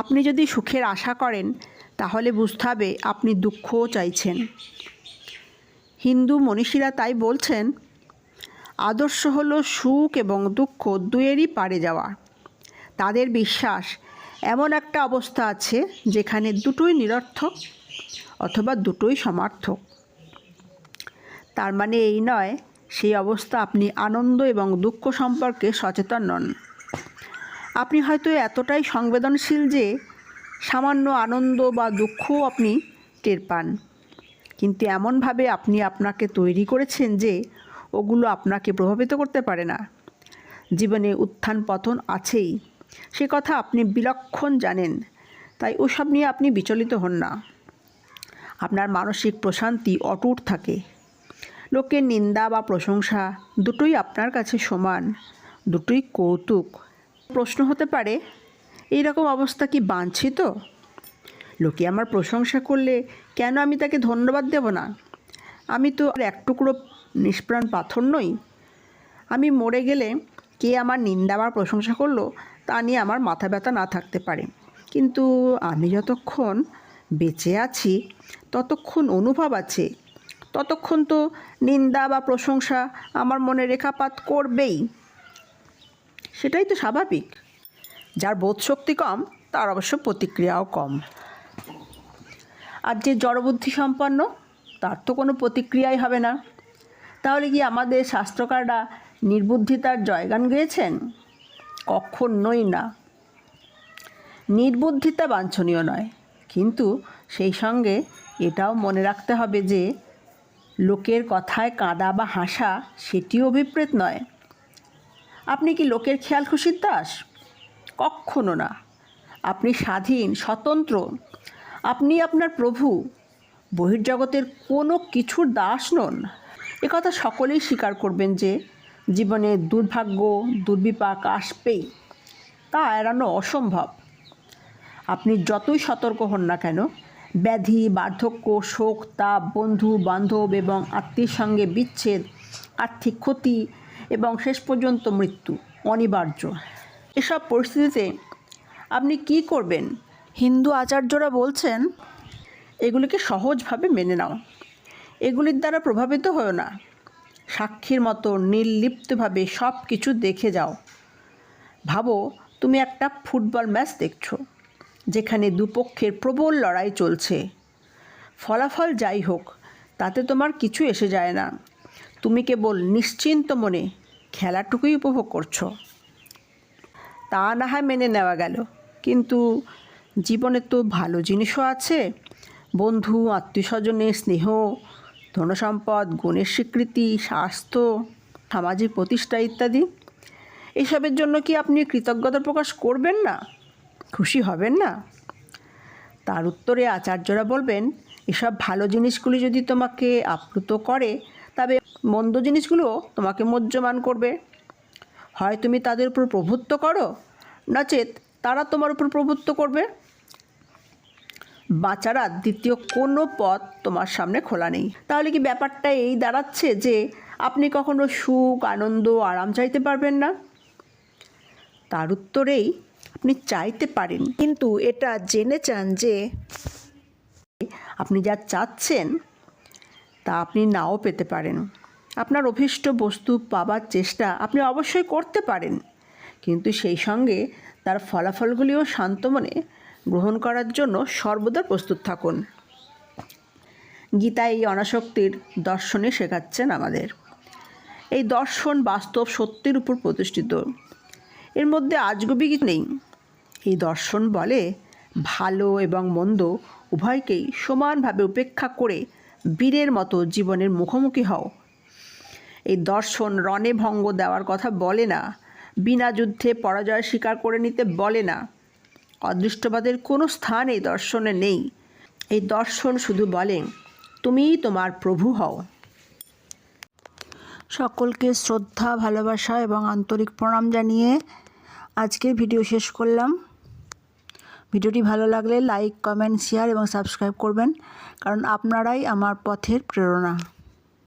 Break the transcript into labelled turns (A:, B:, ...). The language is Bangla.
A: আপনি যদি সুখের আশা করেন, তাহলে বুঝতে হবে আপনি দুঃখও চাইছেন। হিন্দু মনীষীরা তাই বলছেন, আদর্শ হল সুখ এবং দুঃখ দুয়েরই পারে যাওয়া। তাদের বিশ্বাস এমন একটা অবস্থা আছে যেখানে দুটোই নিরর্থক অথবা দুটোই সমার্থক। তার মানে এই নয়, সেই অবস্থা আপনি আনন্দ এবং দুঃখ সম্পর্কে সচেতন নন। আপনি হয়তো এতটাই সংবেদনশীল যে সামান্য আনন্দ বা দুঃখও আপনি টের পান। কিন্তু এমনভাবে আপনি আপনাকে তৈরি করেছেন যে ওগুলো আপনাকে প্রভাবিত করতে পারে না। জীবনে উত্থান পতন আছেই। সে কথা আপনি বিলক্ষণ জানেন, তাই ওসব নিয়ে আপনি বিচলিত হন না। আপনার মানসিক প্রশান্তি অটুট থাকে। লোকের নিন্দা বা প্রশংসা দুটোই আপনার কাছে সমান, দুটোই কৌতুক। প্রশ্ন হতে পারে এই রকম অবস্থা কি বাঞ্ছিত লোকে আমার প্রশংসা করলে কেন আমি তাকে ধন্যবাদ দেব না? আমি তো এক টুকরো নিষ্প্রাণ পাথর নই। আমি মরে গেলে কে আমার নিন্দা বা প্রশংসা করল তা নিয়ে আমার মাথা ব্যথা না থাকতে পারে। কিন্তু আমি যতক্ষণ বেঁচে আছি, ততক্ষণ অনুভব আছে। ততক্ষণ তো নিন্দা বা প্রশংসা আমার মনে রেখাপাত করবেই। সেটাই তো স্বাভাবিক। যার বোধশক্তি কম, তার অবশ্য প্রতিক্রিয়াও কম। আর যে জড়বুদ্ধি সম্পন্ন, তার তো কোনো প্রতিক্রিয়াই হবে না। তাহলে কি আমাদের শাস্ত্রকাররা নির্বুদ্ধিতার জয়গান গেয়েছেন? কখনোই না। নির্বুদ্ধিতা বাঞ্ছনীয় নয়, কিন্তু সেই সঙ্গে এটাও মনে রাখতে হবে যে, লোকের কথায় কাঁদা বা হাসা, সেটিও অভিপ্রেত নয়। আপনি কি লোকের খেয়াল খুশির দাস? কখনো না। আপনি স্বাধীন, স্বতন্ত্র। আপনি আপনার প্রভু। বহির্জগতের কোনো কিছুর দাস নন। একথা সকলেই স্বীকার করবেন যে, জীবনে দুর্ভাগ্য, দুর্বিপাক আসবেই। তা এড়ানো অসম্ভব। আপনি যতই সতর্ক হন না কেন, ব্যাধি, বার্ধক্য, শোক, তাপ, বন্ধু, বান্ধব এবং আত্মীয়ের সঙ্গে বিচ্ছেদ, আর্থিক ক্ষতি এবং শেষ পর্যন্ত মৃত্যু অনিবার্য। এসব পরিস্থিতিতে আপনি কি করবেন? হিন্দু আচার্যরা বলছেন, এগুলিকে সহজভাবে মেনে নাও। এগুলির দ্বারা প্রভাবিত হও না। সাক্ষীর মতো নির্লিপ্তভাবে সব কিছু দেখে যাও। ভাবো, তুমি একটা ফুটবল ম্যাচ দেখছ, যেখানে দুপক্ষের প্রবল লড়াই চলছে। ফলাফল যাই হোক, তাতে তোমার কিছু এসে যায় না। তুমি কেবল নিশ্চিন্ত মনে খেলাটুকুই উপভোগ করছ। তা না হয় মেনে নেওয়া গেল। কিন্তু জীবনে তো ভালো জিনিসও আছে। বন্ধু আত্মীয় স্বজনের স্নেহ, ধনসম্পদ, গুণের স্বীকৃতি, স্বাস্থ্য, সামাজিক প্রতিষ্ঠা ইত্যাদি। এসবের জন্য কি আপনি কৃতজ্ঞতা প্রকাশ করবেন না? খুশি হবেন না? তার উত্তরে আচার্যরা বলবেন, এসব ভালো জিনিসগুলি যদি তোমাকে আপ্লুত করে তবে মন্দ জিনিসগুলো তোমাকে মজ্জমান করবে। হয় তুমি তাদের উপর প্রভুত্ব করো, নচেত তারা তোমার উপর প্রভুত্ব করবে। বাঁচার দ্বিতীয় কোনো পথ তোমার সামনে খোলা নেই। তাহলে কি ব্যাপারটা এই দাঁড়াচ্ছে যে আপনি কখনো সুখ, আনন্দ, আরাম চাইতে পারবেন না? তার উত্তরেই আপনি চাইতে পারেন। কিন্তু এটা জেনে চান যে আপনি যা চাচ্ছেন তা আপনি নাও পেতে পারেন। আপনার অভীষ্ট বস্তু পাবার চেষ্টা আপনি অবশ্যই করতে পারেন। কিন্তু সেই সঙ্গে তার ফলাফলগুলিও শান্ত মনে গ্রহণ করার জন্য সর্বদা প্রস্তুত থাকুন। গীতা এই অনাসক্তির দর্শনে শেখাচ্ছেন আমাদের। এই দর্শন বাস্তব সত্যের উপর প্রতিষ্ঠিত। এর মধ্যে আজগুবি নেই। এই দর্শন বলে ভালো এবং মন্দ উভয়কেই সমানভাবে উপেক্ষা করে বীরের মতো জীবনের মুখোমুখি হও। এই দর্শন রণে ভঙ্গ দেওয়ার কথা বলে না। বিনা যুদ্ধে পরাজয় স্বীকার করে নিতে বলে না। অদৃষ্টবাদের কোনো স্থান এই দর্শনে নেই। এই দর্শন শুধু বলে, তুমিই তোমার প্রভু হও। সকলকে শ্রদ্ধা, ভালোবাসা এবং আন্তরিক প্রণাম জানিয়ে আজকের ভিডিও শেষ করলাম। ভিডিওটি ভালো লাগলে লাইক কমেন্ট শেয়ার এবং সাবস্ক্রাইব করবেন কারণ আপনারাই আমার পথের প্রেরণা।